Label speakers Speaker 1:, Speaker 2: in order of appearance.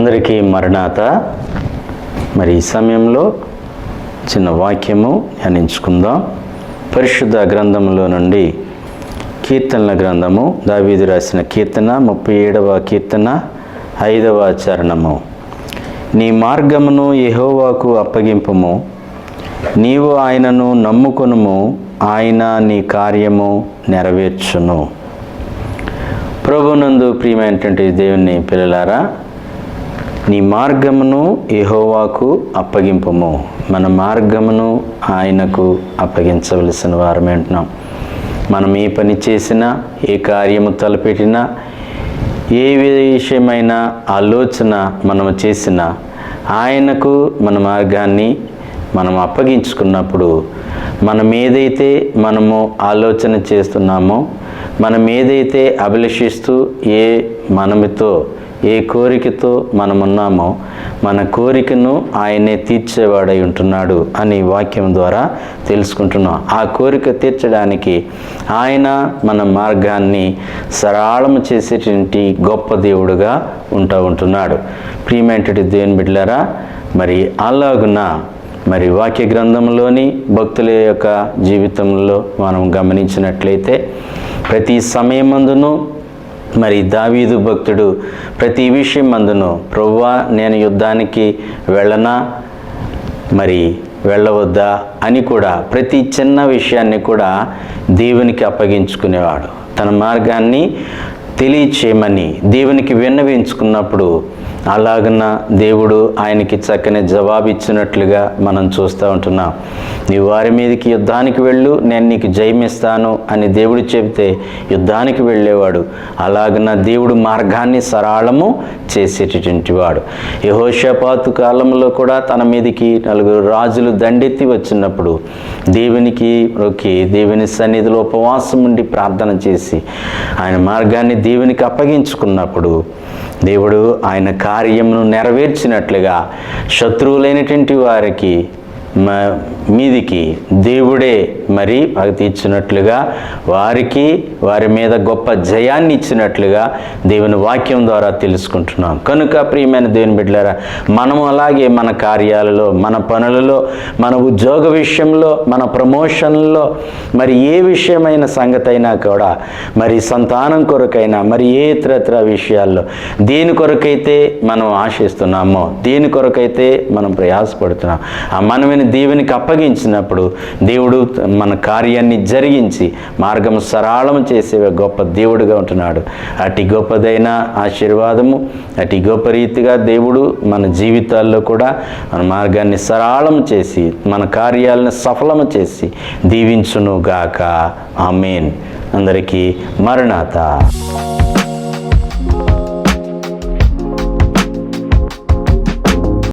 Speaker 1: అందరికీ మరణాత. మరి ఈ సమయంలో చిన్న వాక్యము ధ్యానించుకుందాం. పరిశుద్ధ గ్రంథంలో నుండి కీర్తనల గ్రంథము దావీదు రాసిన కీర్తన ముప్పై ఏడవ కీర్తన ఐదవ చరణము. నీ మార్గమును ఎహోవాకు అప్పగింపము. నీవు ఆయనను నమ్ముకొనుము ఆయన నీ కార్యము నెరవేర్చును. ప్రభునందు ప్రియమైనటువంటి దేవుని పిల్లలారా నీ మార్గమును ఎహోవాకు అప్పగింపము. మన మార్గమును ఆయనకు అప్పగించవలసిన వారమే అంటున్నాం. మనం ఏ పని చేసినా ఏ కార్యము తలపెట్టినా ఏ విషయమైన ఆలోచన మనం చేసినా ఆయనకు మన మార్గాన్ని మనం అప్పగించుకున్నప్పుడు మనం ఏదైతే మనము ఆలోచన చేస్తున్నామో మనం ఏదైతే అభిలషిస్తూ ఏ మనమితో ఏ కోరికతో మనమున్నామో మన కోరికను ఆయనే తీర్చేవాడై ఉంటున్నాడు అని వాక్యం ద్వారా తెలుసుకుంటున్నాం. ఆ కోరిక తీర్చడానికి ఆయన మన మార్గాన్ని సరళము చేసేటువంటి గొప్ప దేవుడుగా ఉంటా ఉంటున్నాడు. ప్రియమైనటువంటి దేవుని బిడ్డలారా మరి అలాగున మరి వాక్య గ్రంథంలోని భక్తుల యొక్క జీవితంలో మనం గమనించినట్లయితే ప్రతి సమయమందును మరి దావీదు భక్తుడు ప్రతి విషయం అందును. ప్రవ్వా నేను యుద్ధానికి వెళ్ళనా? మరి వెళ్ళవద్దా? అని కూడా ప్రతి చిన్న విషయాన్ని కూడా దేవునికి అప్పగించుకునేవాడు. తన మార్గాన్ని తెలియచేయమని దేవునికి విన్నవించుకున్నప్పుడు అలాగన దేవుడు ఆయనకి చక్కని జవాబు ఇచ్చినట్లుగా మనం చూస్తూ ఉంటున్నాం. నీ వారి మీదకి యుద్ధానికి వెళ్ళు నేను నీకు జయమిస్తాను అని దేవుడు చెబితే యుద్ధానికి వెళ్ళేవాడు. అలాగన దేవుడు మార్గాన్ని సరళము చేసేటటువంటి వాడు. యహోషపాతు కాలంలో కూడా తన మీదకి నలుగురు రాజులు దండెత్తి వచ్చినప్పుడు దేవునికి రొక్కి దేవుని సన్నిధిలో ఉపవాసం ఉండి ప్రార్థన చేసి ఆయన మార్గాన్ని దేవునికి అప్పగించుకున్నప్పుడు దేవుడు ఆయన కార్యమును నెరవేర్చినట్లుగా శత్రువులైనటువంటి వారికి మీదికి దేవుడే మరి భక్తి ఇచ్చినట్లుగా వారికి వారి మీద గొప్ప జయాన్ని ఇచ్చినట్లుగా దేవుని వాక్యం ద్వారా తెలుసుకుంటున్నాం. కనుక ప్రియమైన దేవుని బిడ్డలారా మనము అలాగే మన కార్యాలలో మన పనులలో మన ఉద్యోగ విషయంలో మన ప్రమోషన్లో మరి ఏ విషయమైన సంగతి అయినా కూడా మరి సంతానం కొరకైనా మరి ఏ ఇతరత్ర విషయాల్లో దేని కొరకైతే మనం ఆశిస్తున్నామో దేని కొరకైతే మనం ప్రయాసపడుతున్నాం ఆ మనమైన దేవునికి అప్పగించినప్పుడు దేవుడు మన కార్యాన్ని జరిగించి మార్గం సరళం చేసే గొప్ప దేవుడుగా ఉంటున్నాడు. అటు గొప్పదైన ఆశీర్వాదము అటు గొప్ప రీతిగా దేవుడు మన జీవితాల్లో కూడా మన మార్గాన్ని సరళం చేసి మన కార్యాలను సఫలము చేసి దీవించును గాక ఆమెన్. అందరికీ మరణాత.